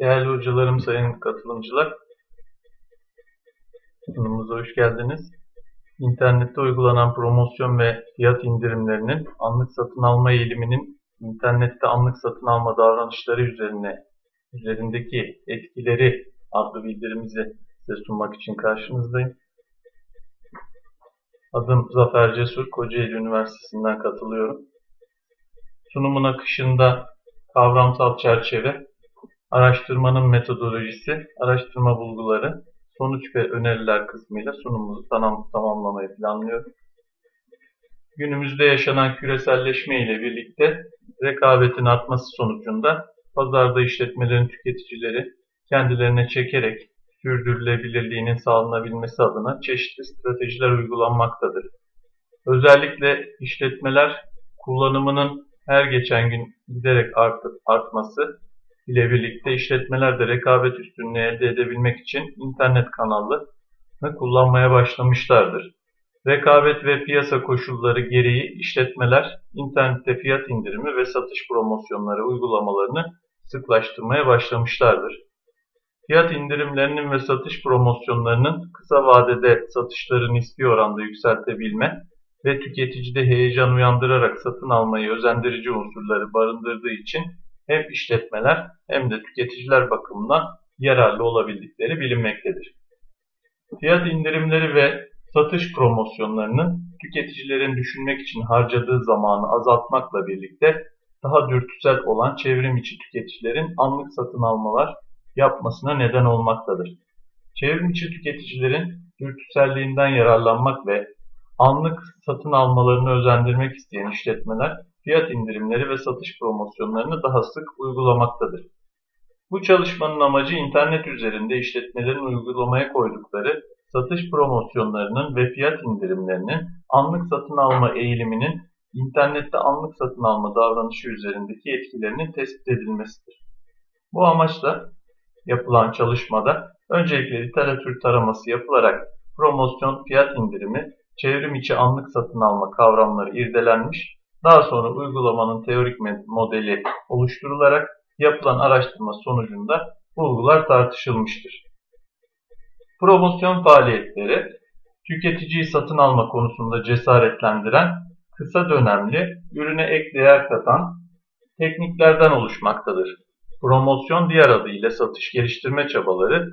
Değerli hocalarım, sayın katılımcılar, sunumumuza hoş geldiniz. İnternette uygulanan promosyon ve fiyat indirimlerinin anlık satın alma eğiliminin internette anlık satın alma davranışları üzerine üzerindeki etkileri adlı bildirimizi size sunmak için karşınızdayım. Adım Zafer Cesur, Kocaeli Üniversitesi'nden katılıyorum. Sunumun akışında kavramsal çerçeve, araştırmanın metodolojisi, araştırma bulguları, sonuç ve öneriler kısmıyla sunumumuzu tamam, tamamlamayı planlıyorum. Günümüzde yaşanan küreselleşme ile birlikte rekabetin artması sonucunda pazarda işletmelerin tüketicileri kendilerine çekerek sürdürülebilirliğinin sağlanabilmesi adına çeşitli stratejiler uygulanmaktadır. Özellikle işletmeler kullanımının her geçen gün giderek artıp artması ile birlikte işletmeler de rekabet üstünlüğü elde edebilmek için internet kanalını kullanmaya başlamışlardır. Rekabet ve piyasa koşulları gereği işletmeler internette fiyat indirimi ve satış promosyonları uygulamalarını sıklaştırmaya başlamışlardır. Fiyat indirimlerinin ve satış promosyonlarının kısa vadede satışları nispi oranda yükseltebilme ve tüketicide heyecan uyandırarak satın almayı özendirici unsurları barındırdığı için hem işletmeler hem de tüketiciler bakımından yararlı olabildikleri bilinmektedir. Fiyat indirimleri ve satış promosyonlarının tüketicilerin düşünmek için harcadığı zamanı azaltmakla birlikte daha dürtüsel olan çevrim içi tüketicilerin anlık satın almalar yapmasına neden olmaktadır. Çevrim içi tüketicilerin dürtüselliğinden yararlanmak ve anlık satın almalarını özendirmek isteyen işletmeler fiyat indirimleri ve satış promosyonlarını daha sık uygulamaktadır. Bu çalışmanın amacı internet üzerinde işletmelerin uygulamaya koydukları satış promosyonlarının ve fiyat indirimlerinin anlık satın alma eğiliminin internette anlık satın alma davranışı üzerindeki etkilerinin tespit edilmesidir. Bu amaçla yapılan çalışmada öncelikle literatür taraması yapılarak promosyon, fiyat indirimi, çevrim içi anlık satın alma kavramları irdelenmiş, daha sonra uygulamanın teorik modeli oluşturularak yapılan araştırma sonucunda bulgular tartışılmıştır. Promosyon faaliyetleri, tüketiciyi satın alma konusunda cesaretlendiren, kısa dönemli, ürüne ek değer katan tekniklerden oluşmaktadır. Promosyon diğer adıyla satış geliştirme çabaları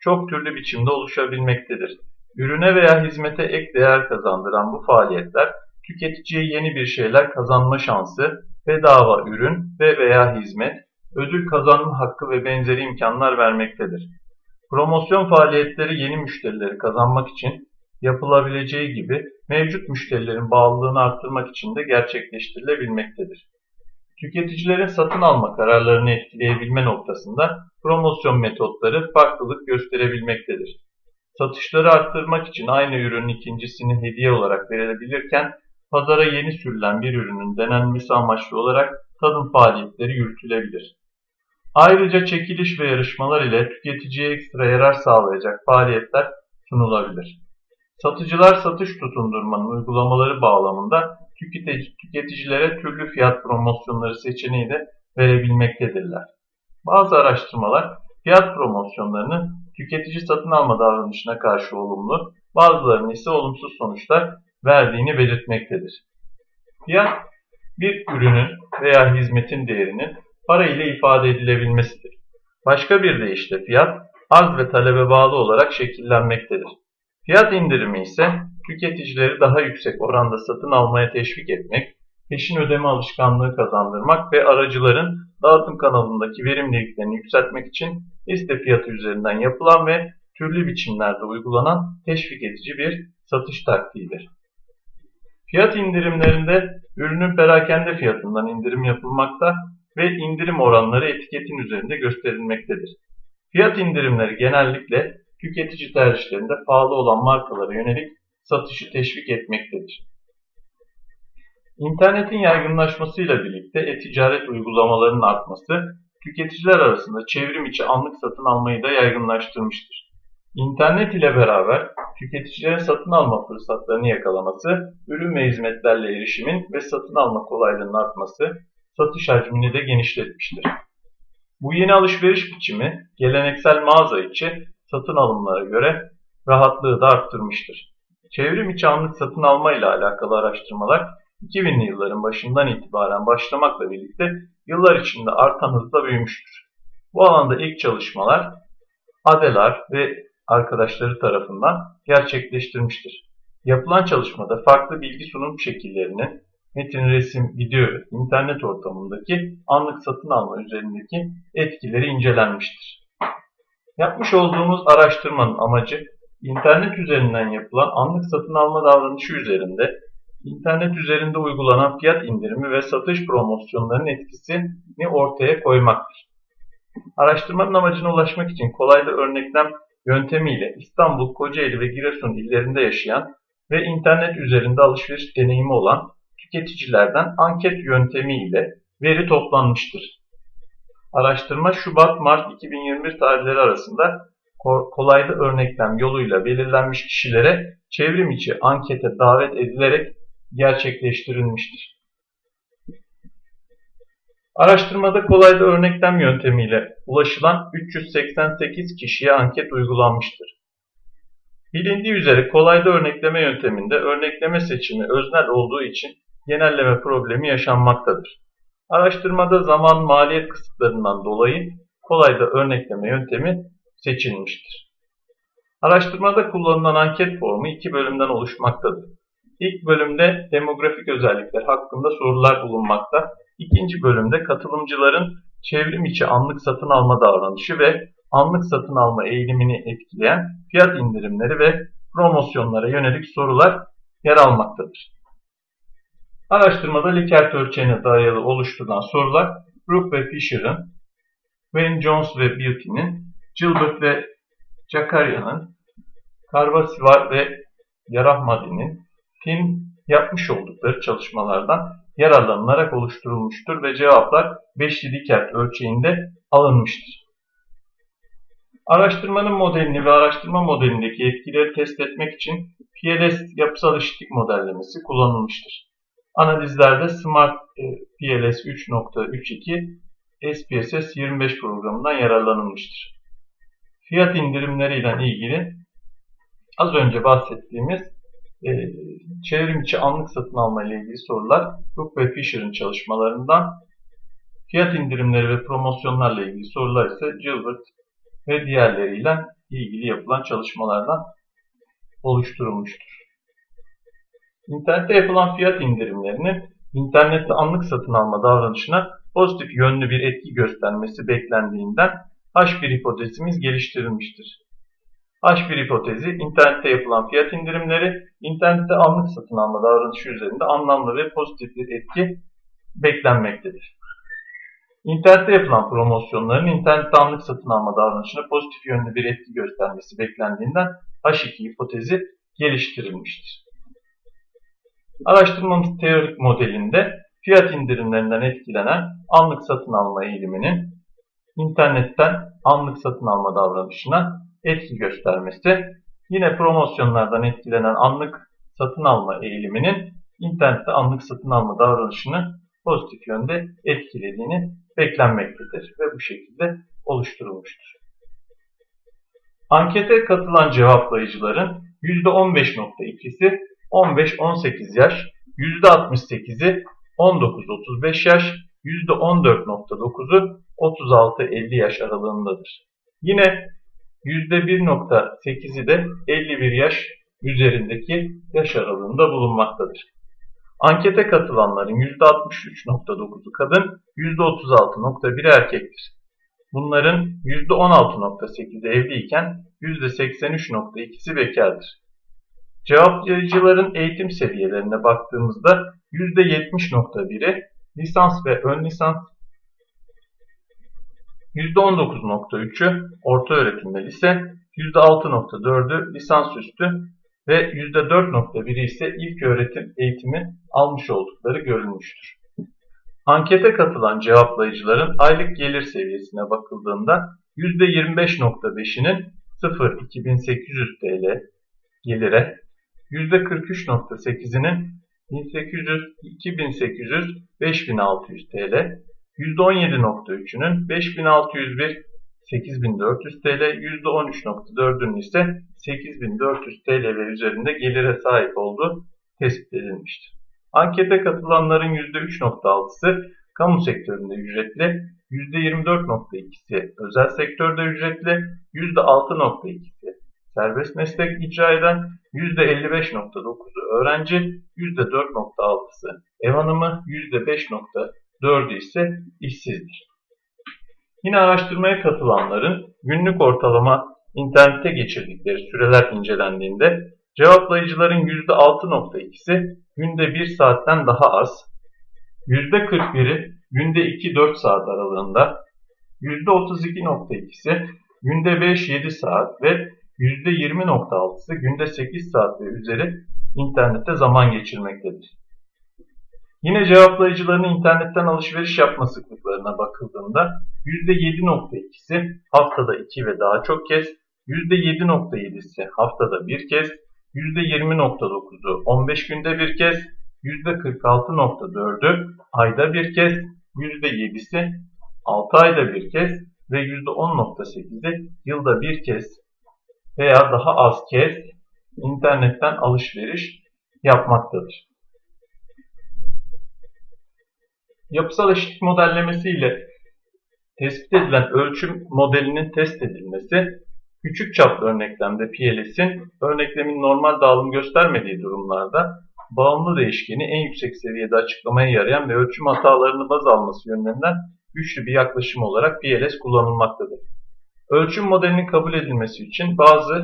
çok türlü biçimde oluşabilmektedir. Ürüne veya hizmete ek değer kazandıran bu faaliyetler tüketiciye yeni bir şeyler kazanma şansı, bedava ürün ve veya hizmet, ödül kazanma hakkı ve benzeri imkanlar vermektedir. Promosyon faaliyetleri yeni müşterileri kazanmak için yapılabileceği gibi mevcut müşterilerin bağlılığını arttırmak için de gerçekleştirilebilmektedir. Tüketicilerin satın alma kararlarını etkileyebilme noktasında promosyon metotları farklılık gösterebilmektedir. Satışları arttırmak için aynı ürünün ikincisini hediye olarak verilebilirken pazara yeni sürülen bir ürünün denenmesi amaçlı olarak tadım faaliyetleri yürütülebilir. Ayrıca çekiliş ve yarışmalar ile tüketiciye ekstra yarar sağlayacak faaliyetler sunulabilir. Satıcılar satış tutundurmanın uygulamaları bağlamında tüketicilere türlü fiyat promosyonları seçeneği de verebilmektedirler. Bazı araştırmalar fiyat promosyonlarının tüketici satın alma davranışına karşı olumlu, bazılarının ise olumsuz sonuçlar verdiğini belirtmektedir. Fiyat, bir ürünün veya hizmetin değerinin para ile ifade edilebilmesidir. Başka bir deyişle fiyat, arz ve talebe bağlı olarak şekillenmektedir. Fiyat indirimi ise tüketicileri daha yüksek oranda satın almaya teşvik etmek, peşin ödeme alışkanlığı kazandırmak ve aracıların dağıtım kanalındaki verimliliklerini yükseltmek için liste fiyatı üzerinden yapılan ve türlü biçimlerde uygulanan teşvik edici bir satış taktiğidir. Fiyat indirimlerinde ürünün perakende fiyatından indirim yapılmakta ve indirim oranları etiketin üzerinde gösterilmektedir. Fiyat indirimleri genellikle tüketici tercihlerinde pahalı olan markalara yönelik satışı teşvik etmektedir. İnternetin yaygınlaşmasıyla birlikte e-ticaret uygulamalarının artması, tüketiciler arasında çevrim içi anlık satın almayı da yaygınlaştırmıştır. İnternet ile beraber tüketicilere satın alma fırsatlarını yakalaması, ürün ve hizmetlerle erişimin ve satın alma kolaylığının artması, satış hacmini de genişletmiştir. Bu yeni alışveriş biçimi geleneksel mağaza içi satın alımlara göre rahatlığı da arttırmıştır. Çevrim içi anlık satın alma ile alakalı araştırmalar 2000'li yılların başından itibaren başlamakla birlikte yıllar içinde artan hızla büyümüştür. Bu alanda ilk çalışmalar Adelar ve arkadaşları tarafından gerçekleştirmiştir. Yapılan çalışmada farklı bilgi sunum şekillerinin metin, resim, video, internet ortamındaki anlık satın alma üzerindeki etkileri incelenmiştir. Yapmış olduğumuz araştırmanın amacı internet üzerinden yapılan anlık satın alma davranışı üzerinde internet üzerinde uygulanan fiyat indirimi ve satış promosyonlarının etkisini ortaya koymaktır. Araştırmanın amacına ulaşmak için kolaylı örneklem yöntemiyle İstanbul, Kocaeli ve Giresun illerinde yaşayan ve internet üzerinde alışveriş deneyimi olan tüketicilerden anket yöntemiyle veri toplanmıştır. Araştırma Şubat-Mart 2021 tarihleri arasında kolaylı örneklem yoluyla belirlenmiş kişilere çevrim içi ankete davet edilerek gerçekleştirilmiştir. Araştırmada kolaylı örneklem yöntemiyle ulaşılan 388 kişiye anket uygulanmıştır. Bilindiği üzere kolaylı örnekleme yönteminde örnekleme seçimi öznel olduğu için genelleme problemi yaşanmaktadır. Araştırmada zaman maliyet kısıtlarından dolayı kolaylı örnekleme yöntemi seçilmiştir. Araştırmada kullanılan anket formu iki bölümden oluşmaktadır. İlk bölümde demografik özellikler hakkında sorular bulunmakta. İkinci bölümde katılımcıların çevrim içi anlık satın alma davranışı ve anlık satın alma eğilimini etkileyen fiyat indirimleri ve promosyonlara yönelik sorular yer almaktadır. Araştırmada Likert ölçeğine dayalı oluşturulan sorular Brook ve Fisher'ın, Wayne Jones ve Beauty'nin, Gilbert ve Jakarya'nın, Karvasivar ve Yarahmadi'nin, Tin yapmış oldukları çalışmalardan yararlanılarak oluşturulmuştur ve cevaplar 5 Likert ölçeğinde alınmıştır. Araştırmanın modelini ve araştırma modelindeki etkileri test etmek için PLS yapısal eşitlik modellemesi kullanılmıştır. Analizlerde Smart PLS 3.32 SPSS 25 programından yararlanılmıştır. Fiyat indirimleriyle ilgili az önce bahsettiğimiz e, çevrim içi anlık satın alma ile ilgili sorular Brook ve Fisher'ın çalışmalarından, fiyat indirimleri ve promosyonlarla ilgili sorular ise Gilbert ve diğerleriyle ilgili yapılan çalışmalardan oluşturulmuştur. İnternette yapılan fiyat indirimlerinin internette anlık satın alma davranışına pozitif yönlü bir etki göstermesi beklendiğinden H1 hipotezimiz geliştirilmiştir. H1 hipotezi, internette yapılan fiyat indirimleri, internette anlık satın alma davranışı üzerinde anlamlı ve pozitif bir etki beklenmektedir. İnternette yapılan promosyonların internette anlık satın alma davranışına pozitif yönlü bir etki göstermesi beklendiğinden H2 hipotezi geliştirilmiştir. Araştırmamız teorik modelinde fiyat indirimlerinden etkilenen anlık satın alma eğiliminin internetten anlık satın alma davranışına etki göstermesi, yine promosyonlardan etkilenen anlık satın alma eğiliminin internette anlık satın alma davranışını pozitif yönde etkilediğini beklenmektedir ve bu şekilde oluşturulmuştur. Ankete katılan cevaplayıcıların %15.2'si 15-18 yaş, %68'i 19-35 yaş, %14.9'u 36-50 yaş aralığındadır. Yine %1.8'i de 51 yaş üzerindeki yaş aralığında bulunmaktadır. Ankete katılanların %63.9'u kadın, %36.1'i erkektir. Bunların %16.8'i evliyken %83.2'si bekardır. Cevaplayıcıların eğitim seviyelerine baktığımızda %70.1'i lisans ve ön lisans, %19.3'ü orta öğretimde lise, %6.4'ü lisansüstü ve %4.1'i ise ilk öğretim eğitimi almış oldukları görülmüştür. Ankete katılan cevaplayıcıların aylık gelir seviyesine bakıldığında %25.5'inin 0-2800 TL gelire, %43.8'inin 1800, 2800, 5600 TL, %17.3'ünün 5601 8400 TL, %13.4'ünün ise 8400 TL ve üzerinde gelire sahip olduğu tespit edilmiştir. Ankete katılanların %3.6'sı kamu sektöründe ücretli, %24.2'si özel sektörde ücretli, %6.2'si serbest meslek icra eden, %55.9'u öğrenci, %4.6'sı ev hanımı, %5.4'ü ise işsizdir. Yine araştırmaya katılanların günlük ortalama internette geçirdikleri süreler incelendiğinde cevaplayıcıların %6.2'si günde 1 saatten daha az, %41'i günde 2-4 saat aralığında, %32.2'si günde 5-7 saat ve %20.6'sı günde 8 saat ve üzeri internette zaman geçirmektedir. Yine cevaplayıcıların internetten alışveriş yapma sıklıklarına bakıldığında %7.2'si haftada 2 ve daha çok kez, %7.7'si haftada bir kez, %20.9'u 15 günde bir kez, %46.4'ü ayda bir kez, %7'si 6 ayda bir kez ve %10.8'i yılda bir kez veya daha az kez internetten alışveriş yapmaktadır. Yapısal eşitlik modellemesi ile tespit edilen ölçüm modelinin test edilmesi, küçük çaplı örneklemde PLS'in örneklemin normal dağılım göstermediği durumlarda bağımlı değişkeni en yüksek seviyede açıklamaya yarayan ve ölçüm hatalarını baz alması yönünden güçlü bir yaklaşım olarak PLS kullanılmaktadır. Ölçüm modelinin kabul edilmesi için bazı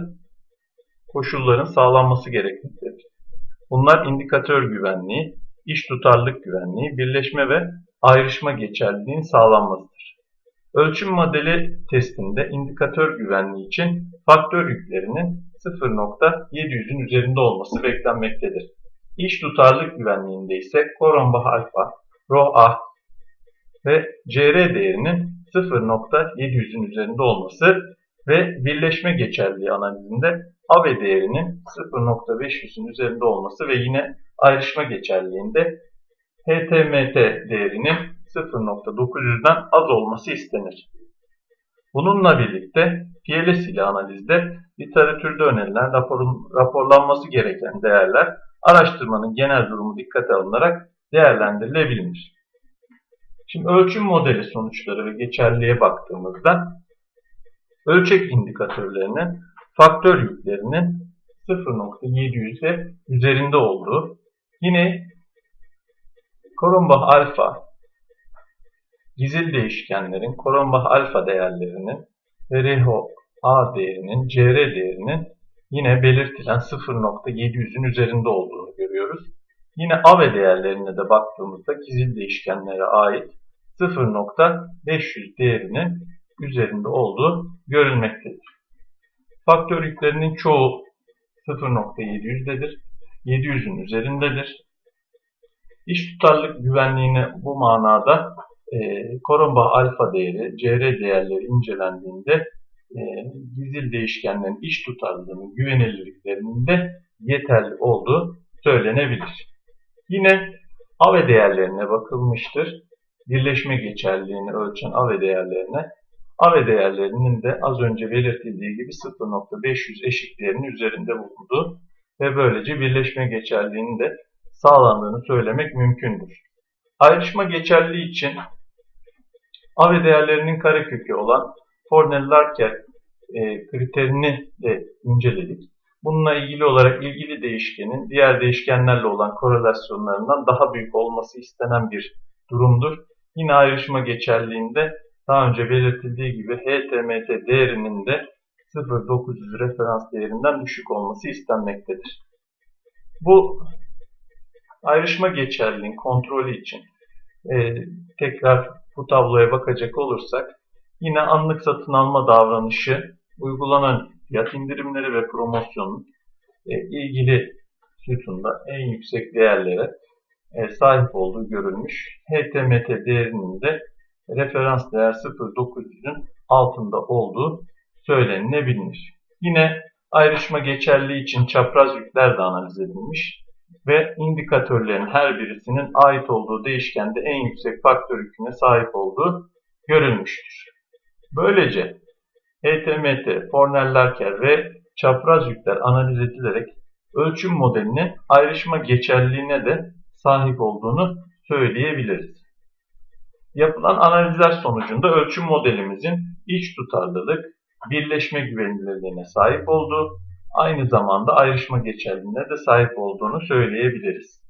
koşulların sağlanması gerekmektedir. Bunlar indikatör güvenliği, iş tutarlılık güvenliği, birleşme ve ayrışma geçerliliğinin sağlanmasıdır. Ölçüm modeli testinde indikatör güvenliği için faktör yüklerinin 0.700'ün üzerinde olması beklenmektedir. İş tutarlılık güvenliğinde ise Koronbach alfa, Rho A ve CR değerinin 0.700'ün üzerinde olması ve birleşme geçerliliği analizinde AB değerinin 0.500'ün üzerinde olması ve yine ayrışma geçerliliğinde HTMT değerinin 0.900'den az olması istenir. Bununla birlikte PLS ile analizde literatürde önerilen raporun, raporlanması gereken değerler araştırmanın genel durumu dikkate alınarak değerlendirilebilir. Şimdi ölçüm modeli sonuçları ve geçerliliğe baktığımızda ölçek indikatörlerinin faktör yüklerinin 0.700'e üzerinde olduğu, yine Korombach alfa gizil değişkenlerin Korombach alfa değerlerinin ve Reho A değerinin, CR değerinin yine belirtilen 0.700'ün üzerinde olduğunu görüyoruz. Yine AVE değerlerine de baktığımızda gizil değişkenlere ait 0.500 değerinin üzerinde olduğu görülmektedir. Faktör yüklerinin çoğu 0.700'dedir. 700'ün üzerindedir. İş tutarlılık güvenliğine bu manada e, Koromba alfa değeri, CR değerleri incelendiğinde e, gizil değişkenlerin iş tutarlılığının güvenilirliklerinin de yeterli olduğu söylenebilir. Yine AVE değerlerine bakılmıştır. Birleşme geçerliliğini ölçen AVE değerlerine AVE değerlerinin de az önce belirtildiği gibi 0.500 eşiklerinin üzerinde bulunduğu ve böylece birleşme geçerliliğinin de sağlandığını söylemek mümkündür. Ayrışma geçerliliği için AVE değerlerinin karekökü olan Fornell-Larker e, kriterini de inceledik. Bununla ilgili olarak ilgili değişkenin diğer değişkenlerle olan korelasyonlarından daha büyük olması istenen bir durumdur. Yine ayrışma geçerliğinde daha önce belirtildiği gibi HTMT değerinin de 0.900 referans değerinden düşük olması istenmektedir. Bu ayrışma geçerliliğin kontrolü için e, tekrar bu tabloya bakacak olursak yine anlık satın alma davranışı uygulanan fiyat indirimleri ve promosyonun e, ilgili sütunda en yüksek değerlere e, sahip olduğu görülmüş. HTMT değerinin de referans değer 0.900'ün altında olduğu söylenilebilir. Yine ayrışma geçerliği için çapraz yükler de analiz edilmiş. ve indikatörlerin her birisinin ait olduğu değişkende en yüksek faktör yüküne sahip olduğu görülmüştür. Böylece HTMT, Fornell-Larker ve çapraz yükler analiz edilerek ölçüm modelinin ayrışma geçerliliğine de sahip olduğunu söyleyebiliriz. Yapılan analizler sonucunda ölçüm modelimizin iç tutarlılık, birleşme güvenilirliğine sahip olduğu, aynı zamanda ayrışma geçerliliğine de sahip olduğunu söyleyebiliriz.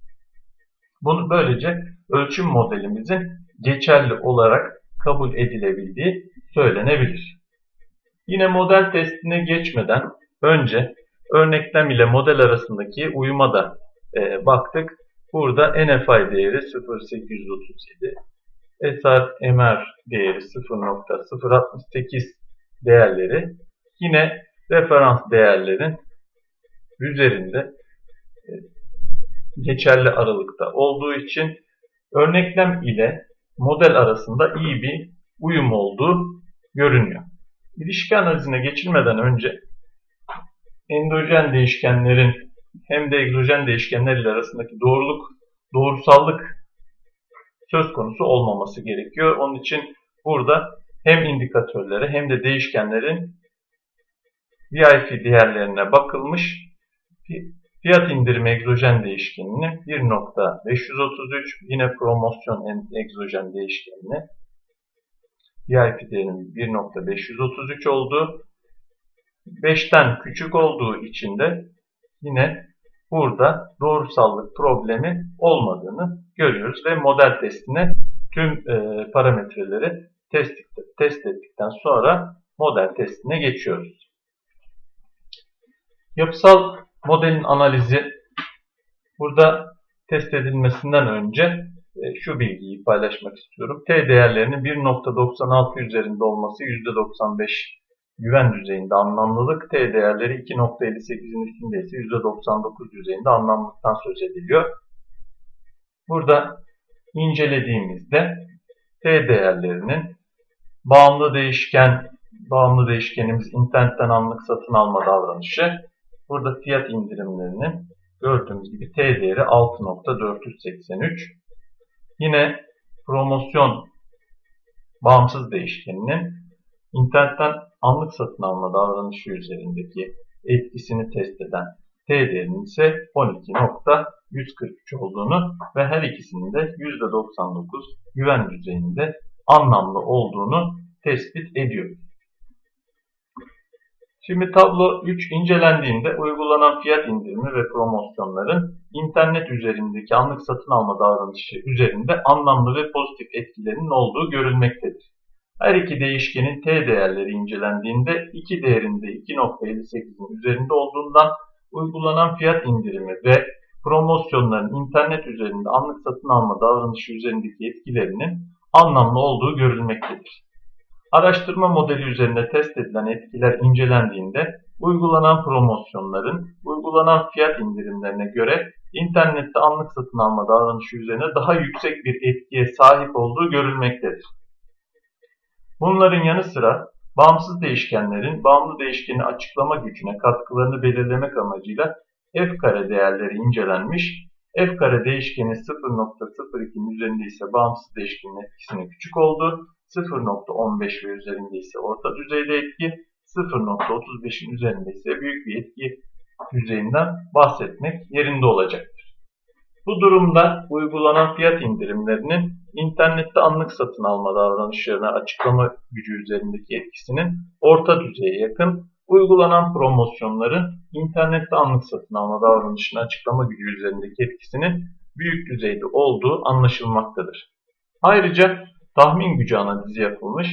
Bunu böylece ölçüm modelimizin geçerli olarak kabul edilebildiği söylenebilir. Yine model testine geçmeden önce örneklem ile model arasındaki uyuma da e, baktık. Burada NFI değeri 0.837, SR-MR değeri 0.068 değerleri yine referans değerlerin üzerinde e, geçerli aralıkta olduğu için örneklem ile model arasında iyi bir uyum olduğu görünüyor. İlişki analizine geçilmeden önce endojen değişkenlerin hem de egzojen değişkenler ile arasındaki doğruluk, doğrusallık söz konusu olmaması gerekiyor. Onun için burada hem indikatörlere hem de değişkenlerin VIP değerlerine bakılmış. Fiyat indirimi egzojen değişkenini 1.533 yine promosyon egzojen değişkenini VIP değerinin 1.533 olduğu 5'ten küçük olduğu için de yine burada doğrusallık problemi olmadığını görüyoruz ve model testine tüm e, parametreleri test, test ettikten sonra model testine geçiyoruz. Yapısal modelin analizi burada test edilmesinden önce e, şu bilgiyi paylaşmak istiyorum. T değerlerinin 1.96 üzerinde olması %95 güven düzeyinde anlamlılık, T değerleri 2.58'in üstünde ise %99 düzeyinde anlamlılıktan söz ediliyor. Burada incelediğimizde T değerlerinin bağımlı değişken, bağımlı değişkenimiz internetten anlık satın alma davranışı, burada fiyat indirimlerinin gördüğümüz gibi T değeri 6.483. Yine promosyon bağımsız değişkeninin internetten anlık satın alma davranışı üzerindeki etkisini test eden T değerinin ise 12.143 olduğunu ve her ikisinin de %99 güven düzeyinde anlamlı olduğunu tespit ediyoruz. Şimdi tablo 3 incelendiğinde uygulanan fiyat indirimi ve promosyonların internet üzerindeki anlık satın alma davranışı üzerinde anlamlı ve pozitif etkilerinin olduğu görülmektedir. Her iki değişkenin t değerleri incelendiğinde iki değerinde 2.58'in üzerinde olduğundan uygulanan fiyat indirimi ve promosyonların internet üzerinde anlık satın alma davranışı üzerindeki etkilerinin anlamlı olduğu görülmektedir. Araştırma modeli üzerinde test edilen etkiler incelendiğinde uygulanan promosyonların uygulanan fiyat indirimlerine göre internette anlık satın alma davranışı üzerine daha yüksek bir etkiye sahip olduğu görülmektedir. Bunların yanı sıra bağımsız değişkenlerin bağımlı değişkeni açıklama gücüne katkılarını belirlemek amacıyla f kare değerleri incelenmiş. F kare değişkeni 0.02'nin üzerinde ise bağımsız değişkenin etkisine küçük oldu. 0.15 ve üzerinde ise orta düzeyde etki, 0.35'in üzerinde ise büyük bir etki düzeyinden bahsetmek yerinde olacaktır. Bu durumda uygulanan fiyat indirimlerinin internette anlık satın alma davranışlarına açıklama gücü üzerindeki etkisinin orta düzeye yakın, uygulanan promosyonların internette anlık satın alma davranışına açıklama gücü üzerindeki etkisinin büyük düzeyde olduğu anlaşılmaktadır. Ayrıca tahmin gücü analizi yapılmış,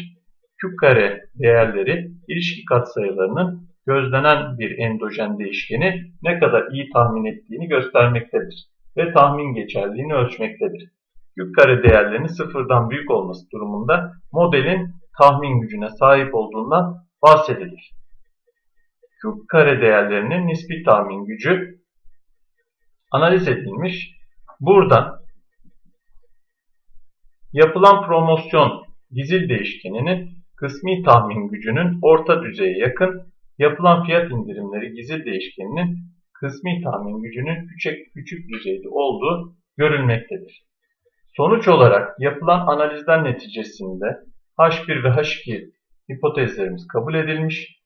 küp kare değerleri ilişki katsayılarının gözlenen bir endojen değişkeni ne kadar iyi tahmin ettiğini göstermektedir ve tahmin geçerliğini ölçmektedir. Küp kare değerlerinin sıfırdan büyük olması durumunda modelin tahmin gücüne sahip olduğundan bahsedilir. Kare değerlerinin nispi tahmin gücü analiz edilmiş. Buradan yapılan promosyon dizil değişkeninin kısmi tahmin gücünün orta düzeye yakın, yapılan fiyat indirimleri gizil değişkeninin kısmi tahmin gücünün küçük, küçük düzeyde olduğu görülmektedir. Sonuç olarak yapılan analizler neticesinde H1 ve H2 hipotezlerimiz kabul edilmiş.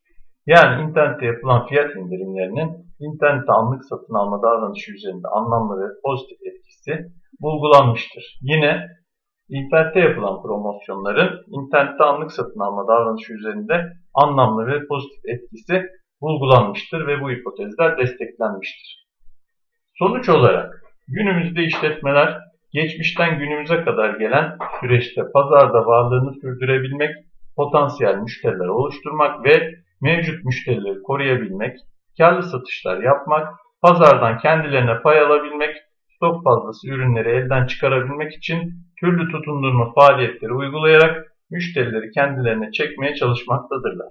Yani internette yapılan fiyat indirimlerinin internette anlık satın alma davranışı üzerinde anlamlı ve pozitif etkisi bulgulanmıştır. Yine internette yapılan promosyonların internette anlık satın alma davranışı üzerinde anlamlı ve pozitif etkisi bulgulanmıştır ve bu hipotezler desteklenmiştir. Sonuç olarak günümüzde işletmeler geçmişten günümüze kadar gelen süreçte pazarda varlığını sürdürebilmek, potansiyel müşteriler oluşturmak ve mevcut müşterileri koruyabilmek, karlı satışlar yapmak, pazardan kendilerine pay alabilmek, stok fazlası ürünleri elden çıkarabilmek için türlü tutundurma faaliyetleri uygulayarak müşterileri kendilerine çekmeye çalışmaktadırlar.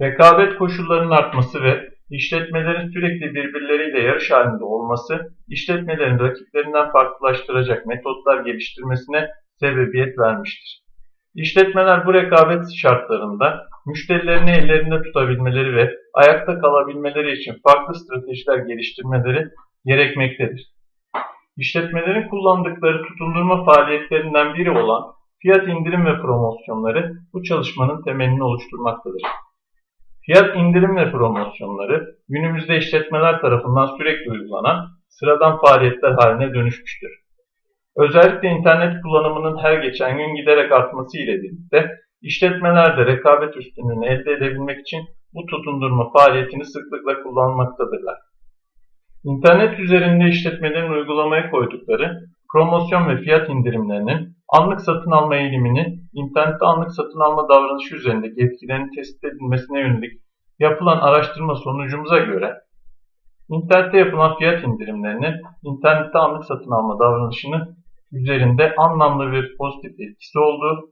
Rekabet koşullarının artması ve işletmelerin sürekli birbirleriyle yarış halinde olması, işletmelerin rakiplerinden farklılaştıracak metotlar geliştirmesine sebebiyet vermiştir. İşletmeler bu rekabet şartlarında müşterilerini ellerinde tutabilmeleri ve ayakta kalabilmeleri için farklı stratejiler geliştirmeleri gerekmektedir. İşletmelerin kullandıkları tutundurma faaliyetlerinden biri olan fiyat indirim ve promosyonları bu çalışmanın temelini oluşturmaktadır. Fiyat indirim ve promosyonları günümüzde işletmeler tarafından sürekli uygulanan sıradan faaliyetler haline dönüşmüştür. Özellikle internet kullanımının her geçen gün giderek artması ile birlikte işletmeler de rekabet üstünlüğünü elde edebilmek için bu tutundurma faaliyetini sıklıkla kullanmaktadırlar. İnternet üzerinde işletmelerin uygulamaya koydukları promosyon ve fiyat indirimlerinin anlık satın alma eğilimini, internette anlık satın alma davranışı üzerindeki etkilerinin tespit edilmesine yönelik yapılan araştırma sonucumuza göre internette yapılan fiyat indirimlerinin internette anlık satın alma davranışını üzerinde anlamlı bir pozitif etkisi olduğu,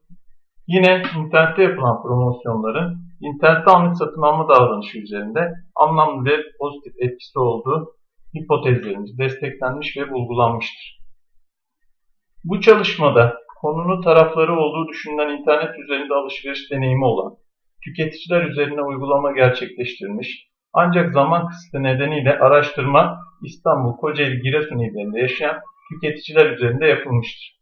yine internette yapılan promosyonların internette anlık satın alma davranışı üzerinde anlamlı bir pozitif etkisi olduğu hipotezlerimiz desteklenmiş ve bulgulanmıştır. Bu çalışmada konunun tarafları olduğu düşünülen internet üzerinde alışveriş deneyimi olan, tüketiciler üzerine uygulama gerçekleştirmiş, ancak zaman kısıtı nedeniyle araştırma İstanbul, Kocaeli, Giresun illerinde yaşayan tüketiciler üzerinde yapılmıştır.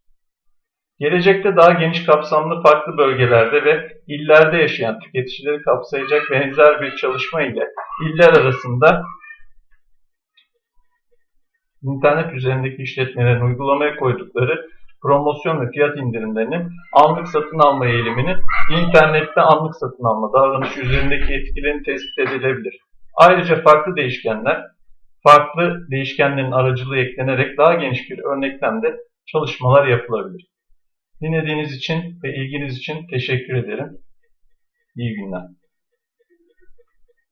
Gelecekte daha geniş kapsamlı farklı bölgelerde ve illerde yaşayan tüketicileri kapsayacak benzer bir çalışma ile iller arasında internet üzerindeki işletmelerin uygulamaya koydukları promosyon ve fiyat indirimlerinin anlık satın alma eğilimini internette anlık satın alma davranışı üzerindeki etkilerini tespit edilebilir. Ayrıca farklı değişkenler, farklı değişkenlerin aracılığı eklenerek daha geniş bir örneklemde çalışmalar yapılabilir. Dinlediğiniz için ve ilginiz için teşekkür ederim. İyi günler.